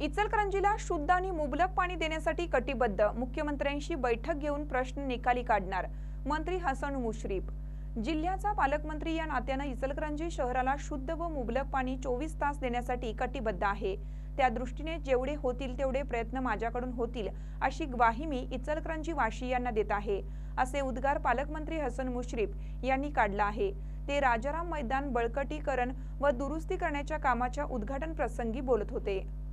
इचलकरंजीला शुद्ध आणि मुबलक पाणी देण्यासाठी कटिबद्ध. मुख्यमंत्र्यांशी बैठक घेऊन प्रश्न निकाली काढणार मंत्री हसन मुश्रीफ. जिल्ह्याचा पालकमंत्री या नात्यानं इचलकरंजी शहराला शुद्ध व मुबलक पाणी चोवीस तास देण्यासाठी कटिबद्ध आहे. त्या दृष्टीने जेवढे होतील तेवढे प्रयत्न माझ्याकडून होतील अशी ग्वाही मी इचलकरंजी वाशियांना देत आहे. असे उद्गार पालकमंत्री हसन मुश्रीफ यांनी काढला आहे. ते राजाराम मैदान बळकटीकरण व दुरुस्ती करण्याच्या कामाच्या उद्घाटन प्रसंगी बोलत होते.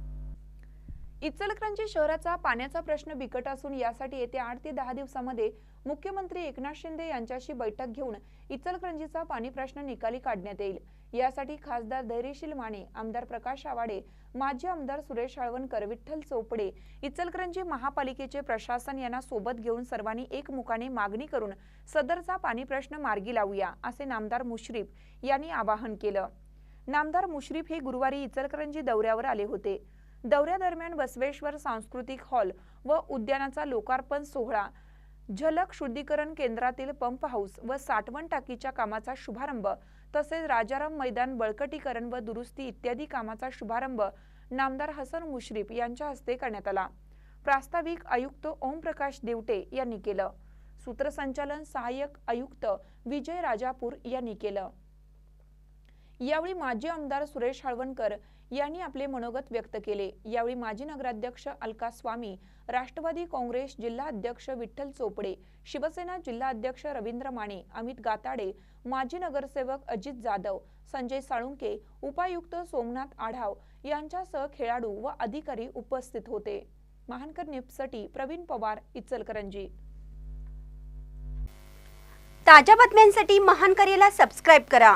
इचलकरंजी शहराचा पाण्याचा प्रश्न बिकट असून यासाठी येत्या आठ ते दहा दिवसामध्ये मुख्यमंत्री एकनाथ शिंदे यांच्याशी बैठक घेऊन इचलकरंजीचा पाणी प्रश्न निकाली काढण्यात येईल. यासाठी खासदार धैर्यशील माने आमदार प्रकाश आवाडे माजी आमदार सुरेश हळवणकर विठ्ठल चोपडे इचलकरंजी महापालिकेचे प्रशासन यांना सोबत घेऊन सर्वांनी एकमुखाने मागणी करून सदरचा पाणी प्रश्न मार्गी लावूया असे नामदार मुश्रीफ यांनी आवाहन केलं. नामदार मुश्रीफ हे गुरुवारी इचलकरंजी दौऱ्यावर आले होते. दौऱ्यादरम्यान बसवेश्वर सांस्कृतिक हॉल व उद्यानाचा लोकार्पण सोहळा झलक शुद्धीकरण केंद्रातील पंप हाऊस व साठवण टाकीच्या कामाचा शुभारंभ तसेच राजाराम मैदान बळकटीकरण व दुरुस्ती इत्यादी कामाचा शुभारंभ नामदार हसन मुश्रीफ यांच्या हस्ते करण्यात आला. प्रास्ताविक आयुक्त ओमप्रकाश देवटे यांनी केलं. सूत्रसंचालन सहाय्यक आयुक्त विजय राजापूर यांनी केलं. यावेळी माजी आमदार सुरेश हळवणकर यांनी आपले मनोगत व्यक्त केले. यावेळी माजी नगराध्यक्ष अलका स्वामी राष्ट्रवादी काँग्रेस जिल्हा अध्यक्ष विठ्ठल चोपडे शिवसेना जिल्हा अध्यक्ष रवींद्र माने अमित गाताडे माजी नगरसेवक अजित जाधव संजय साळुंके उपायुक्त सोमनाथ आढाव यांच्यासह खेळाडू व अधिकारी उपस्थित होते. महानकर न्यूजसाठी प्रवीण पवार इचलकरंजी. ताज्या बातम्यांसाठी महानकरेला सबस्क्राईब करा.